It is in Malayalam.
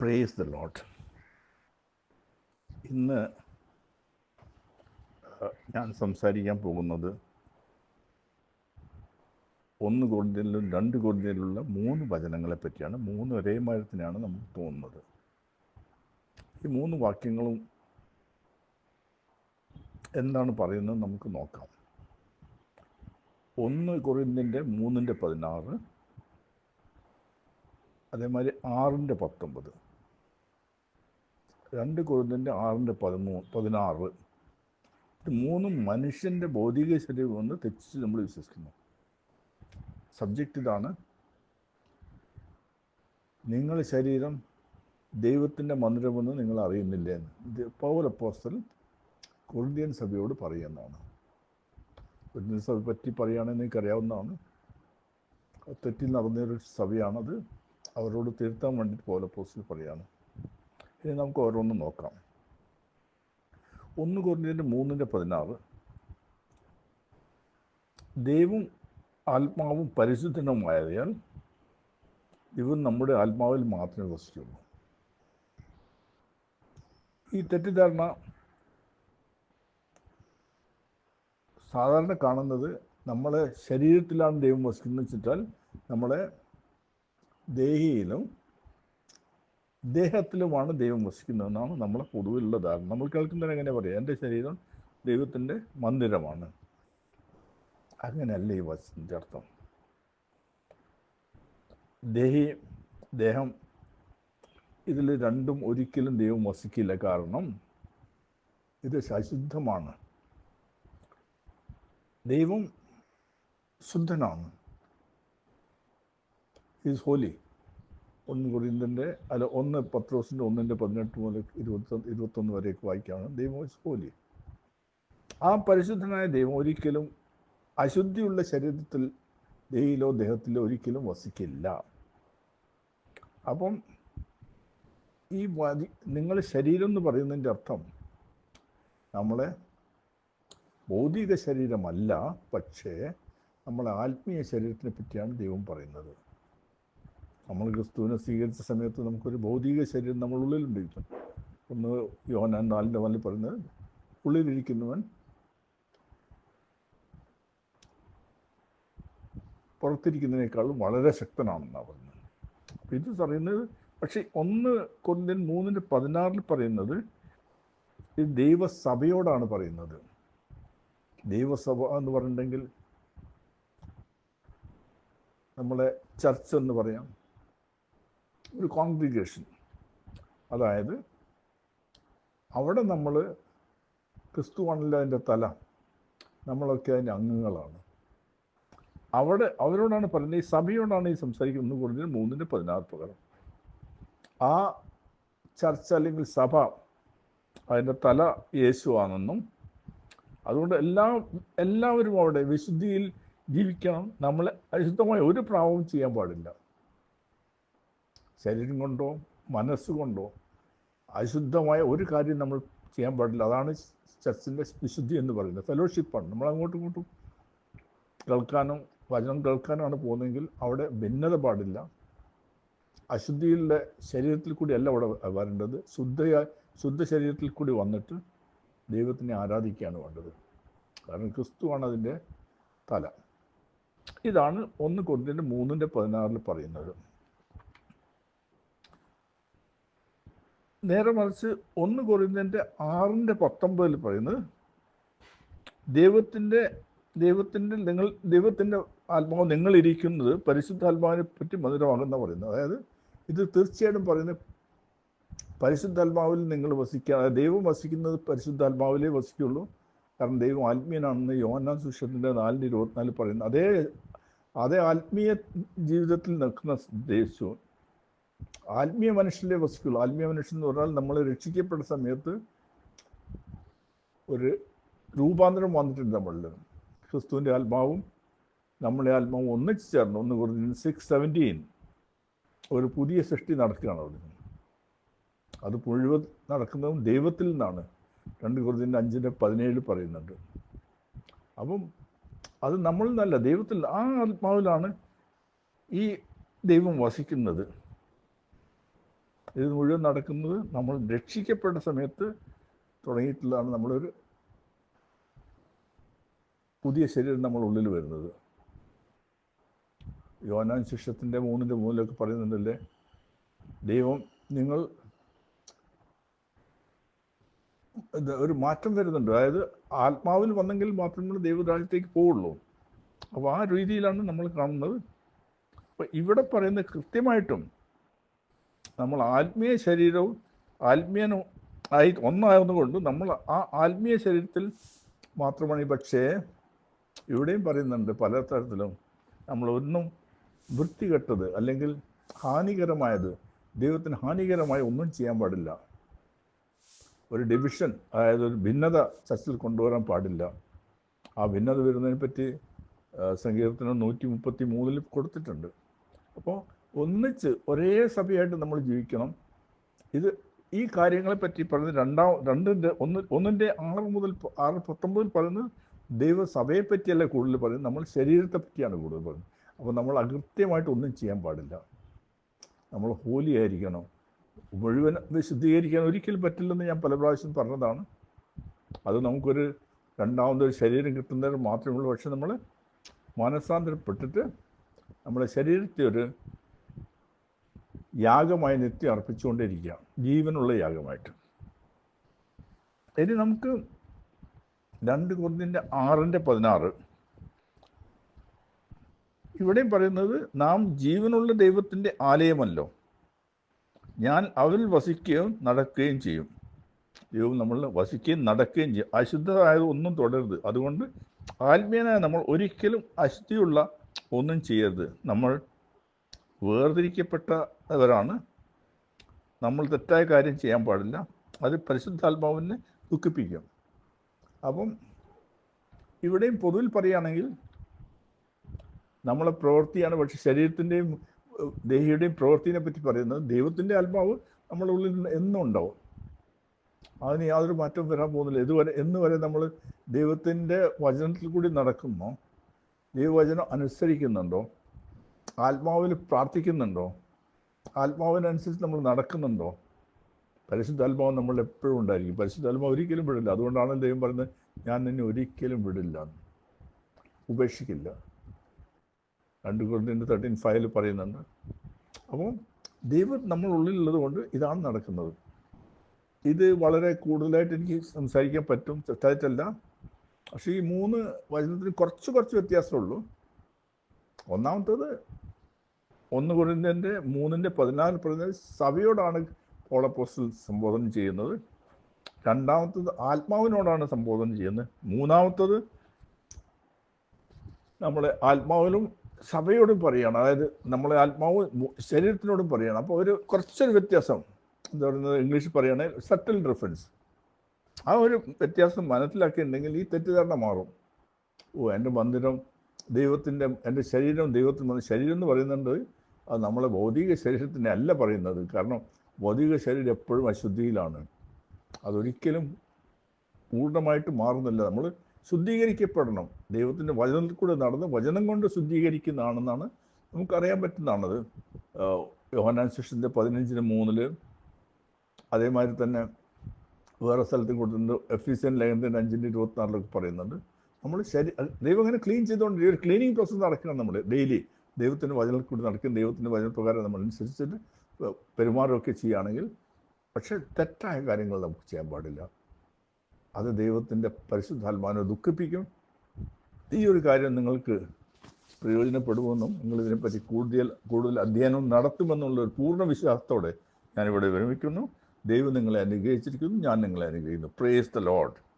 പ്രേസ് ദ ലോട്ട് ഇന്ന് ഞാൻ സംസാരിക്കാൻ പോകുന്നത് ഒന്ന് കൂടുതലും രണ്ട് കൂടുതലുള്ള മൂന്ന് വചനങ്ങളെ പറ്റിയാണ്. മൂന്ന് ഒരേ മരത്തിനാണ് നമുക്ക് തോന്നുന്നത്. ഈ മൂന്ന് വാക്യങ്ങളും എന്താണ് പറയുന്നത് നമുക്ക് നോക്കാം. ഒന്ന് കുറിന്തിന്റെ മൂന്നിന്റെ പതിനാറ് അതേമാതിരി ആറിന്റെ പത്തൊമ്പത്. രണ്ട് കുരുന്നിന്റെ ആറിന്റെ പതിമൂ പതിനാറ്. ഇത് മൂന്നും മനുഷ്യന്റെ ഭൗതിക ശരീരമെന്ന് തെറ്റിച്ച് നമ്മൾ വിശ്വസിക്കുന്നു. സബ്ജക്റ്റ് ഇതാണ്. നിങ്ങൾ ശരീരം ദൈവത്തിന്റെ മന്ദിരമെന്ന് നിങ്ങൾ അറിയുന്നില്ല എന്ന്. ഇത് പൗൽ അപ്പോസ്റ്റൽ കൊറിന്ത്യൻ സഭയോട് പറയുന്നതാണ്. കൊറിന്ത്യൻ സഭയെ പറ്റി പറയുകയാണെങ്കിൽ നിങ്ങൾക്ക് അറിയാവുന്നതാണ് തെറ്റിൽ നടന്നൊരു സഭയാണത്. അവരോട് തിരുത്താൻ വേണ്ടിയിട്ട് പൗരപ്പോസ്റ്റൽ പറയുകയാണ്. ഇനി നമുക്ക് ഓരോന്നും നോക്കാം. ഒന്ന് കുറഞ്ഞതിന്റെ മൂന്നിന്റെ പതിനാറ്. ദൈവം ആത്മാവും പരിശുദ്ധനുമായതിനാൽ ഇവൻ നമ്മുടെ ആത്മാവിൽ മാത്രമേ വസിക്കുള്ളൂ ഈ തെറ്റിദ്ധാരണ സാധാരണ കാണുന്നത് നമ്മളെ ശരീരത്തിലാണ് ദൈവം വസിക്കുന്നത് വെച്ചിട്ടാൽ നമ്മളെ ദേഹിയിലും ദേഹത്തിലുമാണ് ദൈവം വസിക്കുന്നതെന്നാണ് നമ്മളെ പൊതുവിലുള്ള ധാരണ. നമ്മൾ കേൾക്കുന്നതിന് എങ്ങനെ പറയാം എന്റെ ശരീരം ദൈവത്തിന്റെ മന്ദിരമാണ്. അങ്ങനെയല്ല ഈ വചനത്തിന്റെ അർത്ഥം? ദേഹി ദേഹം ഇതിൽ രണ്ടും ഒരിക്കലും ദൈവം വസിക്കില്ല. കാരണം ഇത് അശുദ്ധമാണ് ദൈവം ശുദ്ധനാണ്. ഈസ് ഹോലി ഒന്ന് കുറിന്തന്റെ അല്ല ഒന്ന് പത്രോസിന്റെ ഒന്നിന്റെ പതിനെട്ട് മുതൽ ഇരുപത്തി ഇരുപത്തൊന്ന് വരെയൊക്കെ വായിക്കുകയാണ് ദൈവം ഹോലി ആ പരിശുദ്ധനായ ദൈവം ഒരിക്കലും അശുദ്ധിയുള്ള ശരീരത്തിൽ ദേഹിയിലോ ദേഹത്തിലോ ഒരിക്കലും വസിക്കില്ല. അപ്പം ഈ നിങ്ങൾ ശരീരം എന്ന് പറയുന്നതിന്റെ അർത്ഥം നമ്മളെ ഭൗതിക ശരീരമല്ല പക്ഷേ നമ്മളെ ആത്മീയ ശരീരത്തിനെ പറ്റിയാണ് ദൈവം പറയുന്നത്. നമ്മൾ ക്രിസ്തുവിനെ സ്വീകരിച്ച സമയത്ത് നമുക്കൊരു ഭൗതിക ശരീരം നമ്മൾ ഉള്ളിലുണ്ട് ഒന്ന് യോനാൻ നാലിന്റെ വല്ലിൽ പറഞ്ഞത് ഉള്ളിലിരിക്കുന്നവൻ പുറത്തിരിക്കുന്നതിനേക്കാളും വളരെ ശക്തനാണെന്നാണ് പറയുന്നത്. അപ്പം ഇത് പറയുന്നത് പക്ഷേ ഒന്ന് കൊണ്ടിൻ മൂന്നിന്റെ പതിനാറിൽ പറയുന്നത് ഇത് ദൈവസഭയോടാണ് പറയുന്നത്. ദൈവസഭ എന്ന് പറഞ്ഞിട്ടുണ്ടെങ്കിൽ നമ്മളെ ചർച്ച് എന്ന് പറയാം ഒരു കോൺഗ്രിഗേഷൻ. അതായത് അവിടെ നമ്മൾ ക്രിസ്തുവാണല്ലോ അതിന്റെ തല. നമ്മളൊക്കെ അതിന്റെ അംഗങ്ങളാണ്. അവിടെ അവരോടാണ് പറയുന്നത് ഈ സഭയോടാണ് ഈ സംസാരിക്കുന്നത് കൂടുതൽ മൂന്നിന്റെ പതിനാറ് പ്രകാരം ആ ചർച്ച അല്ലെങ്കിൽ സഭ അതിന്റെ തല യേശുവാണെന്നും അതുകൊണ്ട് എല്ലാ എല്ലാവരും അവിടെ വിശുദ്ധിയിൽ ജീവിക്കണം. നമ്മളെ അശുദ്ധമായ ഒരു പ്രാവവും ചെയ്യാൻ പാടില്ല. ശരീരം കൊണ്ടോ മനസ്സുകൊണ്ടോ അശുദ്ധമായ ഒരു കാര്യം നമ്മൾ ചെയ്യാൻ പാടില്ല. അതാണ് ചർച്ചിന്റെ വിശുദ്ധി എന്ന് പറയുന്നത്. ഫെലോഷിപ്പാണ് നമ്മൾ അങ്ങോട്ടും ഇങ്ങോട്ടും കേൾക്കാനും വചനം കേൾക്കാനാണ് പോകുന്നതെങ്കിൽ അവിടെ ഭിന്നത പാടില്ല. അശുദ്ധിയിലെ ശരീരത്തിൽ കൂടി അല്ല അവിടെ വരേണ്ടത്. ശുദ്ധയായി ശുദ്ധ ശരീരത്തിൽ കൂടി വന്നിട്ട് ദൈവത്തിനെ ആരാധിക്കുകയാണ് വേണ്ടത്. കാരണം ക്രിസ്തുവാണ് അതിന്റെ തല. ഇതാണ് ഒന്ന് കൊന്നിന്റെ മൂന്നിന്റെ പതിനാറിൽ പറയുന്നത്. നേരെ മറിച്ച് ഒന്ന് കൊറിന്തന്റെ ആറിന്റെ പത്തൊമ്പതിൽ പറയുന്നത് ദൈവത്തിന്റെ ദൈവത്തിന്റെ നിങ്ങൾ ദൈവത്തിന്റെ ആത്മാവ് നിങ്ങളിരിക്കുന്നത് പരിശുദ്ധാത്മാവിനെ പറ്റി മധുരമാകുന്ന പറയുന്നത്. അതായത് ഇത് തീർച്ചയായിട്ടും പറയുന്നത് പരിശുദ്ധാത്മാവിൽ നിങ്ങൾ വസിക്കുക ദൈവം വസിക്കുന്നത് പരിശുദ്ധാത്മാവിലേ വസിക്കുള്ളൂ കാരണം ദൈവം ആത്മീയനാണെന്ന് യോഹന്നാൻ സുഷത്തിന്റെ നാലിന്റെ ഇരുപത്തിനാലിൽ പറയുന്നു. അതേ അതേ ആത്മീയ ജീവിതത്തിൽ നിൽക്കുന്ന ദേശവും ആത്മീയ മനുഷ്യരിലെ വസിക്കുള്ളൂ ആത്മീയ മനുഷ്യൻ എന്ന് പറഞ്ഞാൽ നമ്മൾ രക്ഷിക്കപ്പെട്ട സമയത്ത് ഒരു രൂപാന്തരം വന്നിട്ടുണ്ട് നമ്മളിൽ ക്രിസ്തുവിന്റെ ആത്മാവും നമ്മളെ ആത്മാവും ഒന്നിച്ച് ചേർന്ന് ഒന്ന് കുറഞ്ഞ സിക്സ് സെവന്റീൻ ഒരു പുതിയ സൃഷ്ടി നടക്കുകയാണ് അവിടെ അത് മുഴുവൻ നടക്കുന്നതും ദൈവത്തിൽ നിന്നാണ്. രണ്ട് കുറഞ്ഞിന്റെ അഞ്ചിന്റെ പതിനേഴ് പറയുന്നുണ്ട്. അപ്പം അത് നമ്മളിൽ നിന്നല്ല ദൈവത്തിൽ ആ ആത്മാവിലാണ് ഈ ദൈവം വസിക്കുന്നത്. ഇത് മുഴുവൻ നടക്കുന്നത് നമ്മൾ രക്ഷിക്കപ്പെട്ട സമയത്ത് തുടങ്ങിയിട്ടുള്ളതാണ് നമ്മളൊരു പുതിയ ശരീരം നമ്മൾ ഉള്ളിൽ വരുന്നത്. യോനാൻ ശിക്ഷത്തിന്റെ മൂന്നിന്റെ മൂന്നിലൊക്കെ പറയുന്നുണ്ടല്ലേ? ദൈവം നിങ്ങൾ ഒരു മാറ്റം വരുന്നുണ്ട്. അതായത് ആത്മാവിൽ വന്നെങ്കിൽ മാത്രമേ ദൈവരാജ്യത്തേക്ക് പോവുള്ളൂ. അപ്പോൾ ആ രീതിയിലാണ് നമ്മൾ കാണുന്നത്. അപ്പോൾ ഇവിടെ പറയുന്നത് കൃത്യമായിട്ടും നമ്മൾ ആത്മീയ ശരീരവും ആത്മീയനും ആയി ഒന്നായതുകൊണ്ട് നമ്മൾ ആ ആത്മീയ ശരീരത്തിൽ മാത്രമാണ്. പക്ഷേ ഇവിടെയും പറയുന്നുണ്ട് പല തരത്തിലും നമ്മൾ ഒന്നും വൃത്തികെട്ടത് അല്ലെങ്കിൽ ഹാനികരമായത് ദൈവത്തിന് ഹാനികരമായി ഒന്നും ചെയ്യാൻ പാടില്ല. ഒരു ഡിവിഷൻ അതായത് ഒരു ഭിന്നത ചർച്ചിൽ കൊണ്ടുവരാൻ പാടില്ല. ആ ഭിന്നത വരുന്നതിനെ പറ്റി ആ, സങ്കീർത്തനം നൂറ്റി മുപ്പത്തി മൂന്നിൽ കൊടുത്തിട്ടുണ്ട്. അപ്പോൾ ഒന്നിച്ച് ഒരേ സഭയായിട്ട് നമ്മൾ ജീവിക്കണം. ഇത് ഈ കാര്യങ്ങളെ പറ്റി പറയുന്നത് രണ്ടാം രണ്ടിന്റെ ഒന്ന് ഒന്നിന്റെ ആറ് മുതൽ ആറ് പത്തൊമ്പതിൽ പറയുന്നത് ദൈവസഭയെ പറ്റിയല്ല കൂടുതൽ പറയുന്നത്. നമ്മൾ ശരീരത്തെ പറ്റിയാണ് കൂടുതൽ പറയുന്നത്. അപ്പോൾ നമ്മൾ അകൃത്യമായിട്ട് ഒന്നും ചെയ്യാൻ പാടില്ല. നമ്മൾ ഹോലി ആയിരിക്കണം. മുഴുവൻ വിശുദ്ധീകരിക്കാൻ ഒരിക്കലും പറ്റില്ലെന്ന് ഞാൻ പല പ്രാവശ്യം പറഞ്ഞതാണ്. അത് നമുക്കൊരു രണ്ടാമതൊരു ശരീരം കിട്ടുന്നതിന് മാത്രമേ ഉള്ളൂ. പക്ഷെ നമ്മൾ മനസ്സാന്തരപ്പെട്ടിട്ട് നമ്മുടെ ശരീരത്തെ ഒരു യാഗമായി നിത്യം അർപ്പിച്ചുകൊണ്ടിരിക്കുക ജീവനുള്ള യാഗമായിട്ട്. ഇനി നമുക്ക് രണ്ട് കുറഞ്ഞിന്റെ ആറിന്റെ പതിനാറ്. ഇവിടെയും പറയുന്നത് നാം ജീവനുള്ള ദൈവത്തിന്റെ ആലയമല്ലോ. ഞാൻ അവൽ വസിക്കുകയും നടക്കുകയും ചെയ്യും. ദൈവം നമ്മൾ വസിക്കുകയും നടക്കുകയും ചെയ്യും. അശുദ്ധമായത് ഒന്നും തുടരുത്. അതുകൊണ്ട് ആത്മീയനായ നമ്മൾ ഒരിക്കലും അശുദ്ധിയുള്ള ഒന്നും ചെയ്യരുത്. നമ്മൾ വേർതിരിക്കപ്പെട്ടവരാണ്. നമ്മൾ തെറ്റായ കാര്യം ചെയ്യാൻ പാടില്ല. അത് പരിശുദ്ധാത്മാവിനെ ദുഃഖിപ്പിക്കും. അപ്പം ഇവിടെയും പൊതുവിൽ പറയുകയാണെങ്കിൽ നമ്മളെ പ്രവൃത്തിയാണ് പക്ഷെ ശരീരത്തിന്റെയും ദേഹിയുടെയും പ്രവൃത്തിനെ പറ്റി പറയുന്നത് ദൈവത്തിന്റെ ആത്മാവ് നമ്മുടെ ഉള്ളിൽ എന്നും ഉണ്ടാവും അതിന് യാതൊരു മാറ്റവും വരാൻ പോകുന്നില്ല. ഇതുവരെ എന്ന് വരെ നമ്മൾ ദൈവത്തിന്റെ വചനത്തിൽ കൂടി നടക്കുന്നു. ദൈവവചനം അനുസരിക്കുന്നുണ്ടോ? ആത്മാവിൽ പ്രാർത്ഥിക്കുന്നുണ്ടോ? ആത്മാവിനനുസരിച്ച് നമ്മൾ നടക്കുന്നുണ്ടോ? പരിശുദ്ധാത്മാവ് നമ്മൾ എപ്പോഴും ഉണ്ടായിരിക്കും. പരിശുദ്ധാത്മാവ് ഒരിക്കലും വിടില്ല. അതുകൊണ്ടാണ് ദൈവം പറയുന്നത് ഞാൻ നിന്നെ ഒരിക്കലും വിടില്ല. ഉപേക്ഷിക്കില്ല. രണ്ട് കൊണ്ടിന്റെ തേർട്ടീൻ ഫൈവിൽ പറയുന്നുണ്ട്. അപ്പം ദൈവം നമ്മൾ ഉള്ളിലുള്ളത് കൊണ്ട് ഇതാണ് നടക്കുന്നത്. ഇത് വളരെ കൂടുതലായിട്ട് എനിക്ക് സംസാരിക്കാൻ പറ്റും. തെറ്റായിട്ടല്ല. പക്ഷേ ഈ മൂന്ന് വചനത്തിന് കുറച്ച് കുറച്ച് വ്യത്യാസമുള്ളൂ. ഒന്നാമത്തത് ഒന്ന് കുറിന്റെ മൂന്നിന്റെ പതിനാല് പതിനാല് സഭയോടാണ് പോളപ്പോസ്റ്റൽ സംബോധന ചെയ്യുന്നത്. രണ്ടാമത്തത് ആത്മാവിനോടാണ് സംബോധന ചെയ്യുന്നത്. മൂന്നാമത്തത് നമ്മളെ ആത്മാവിലും സഭയോടും പറയുകയാണ് അതായത് നമ്മളെ ആത്മാവ് ശരീരത്തിനോടും പറയുകയാണ് അപ്പോൾ ഒരു കുറച്ചൊരു വ്യത്യാസം എന്താ പറയുന്നത് ഇംഗ്ലീഷിൽ പറയുകയാണെങ്കിൽ സട്ടിൽ ഡിഫറൻസ് ആ ഒരു വ്യത്യാസം മനസ്സിലാക്കിയിട്ടുണ്ടെങ്കിൽ ഈ തെറ്റിദ്ധാരണ മാറും. ഓ എന്റെ മന്ദിരം ദൈവത്തിന്റെ എന്റെ ശരീരം ദൈവത്തിൽ ശരീരം എന്ന് പറയുന്നുണ്ട് അത് നമ്മളെ ഭൗതിക ശരീരത്തിന്റെ അല്ല പറയുന്നത്. കാരണം ഭൗതിക ശരീരം എപ്പോഴും അശുദ്ധിയിലാണ്. അതൊരിക്കലും പൂർണമായിട്ട് മാറുന്നില്ല. നമ്മൾ ശുദ്ധീകരിക്കപ്പെടണം. ദൈവത്തിന്റെ വചനത്തിൽ കൂടെ നടന്ന് വചനം കൊണ്ട് ശുദ്ധീകരിക്കുന്നതാണെന്നാണ് നമുക്കറിയാൻ പറ്റുന്നതാണത്. യോഹനാൻ ശിഷ്യന്റെ പതിനഞ്ചിന് മൂന്നിൽ അതേമാതിരി തന്നെ വേറെ സ്ഥലത്തും കൊടുത്തിട്ടുണ്ട്. എഫീസിയൻ ലേഖനത്തിന്റെ അഞ്ചിന്റെ ഇരുപത്തിനാലിലൊക്കെ പറയുന്നുണ്ട്. നമ്മൾ ശരി ദൈവം അങ്ങനെ ക്ലീൻ ചെയ്തുകൊണ്ട് ഒരു ക്ലീനിങ് പ്രോസസ്സ് നടക്കണം നമ്മൾ ഡെയിലി. ദൈവത്തിന്റെ വചനത്തിൽ കൂടി നടക്കുകയും ദൈവത്തിന്റെ വചനപ്രകാരം നമ്മൾ അനുസരിച്ചിട്ട് പെരുമാറുകയൊക്കെ ചെയ്യുകയാണെങ്കിൽ പക്ഷേ തെറ്റായ കാര്യങ്ങൾ നമുക്ക് ചെയ്യാൻ പാടില്ല. അത് ദൈവത്തിന്റെ പരിശുദ്ധാത്മാവിനെ ദുഃഖിപ്പിക്കും. ഈ ഒരു കാര്യം നിങ്ങൾക്ക് പ്രയോജനപ്പെടുമെന്നും നിങ്ങളിതിനെപ്പറ്റി കൂടുതൽ കൂടുതൽ അധ്യയനം നടത്തുമെന്നുള്ള ഒരു പൂർണ വിശ്വാസത്തോടെ ഞാനിവിടെ വിരമിക്കുന്നു. ദൈവം നിങ്ങളെ അനുഗ്രഹിച്ചിരിക്കുന്നു. ഞാൻ നിങ്ങളെ അനുഗ്രഹിക്കുന്നു. Praise the load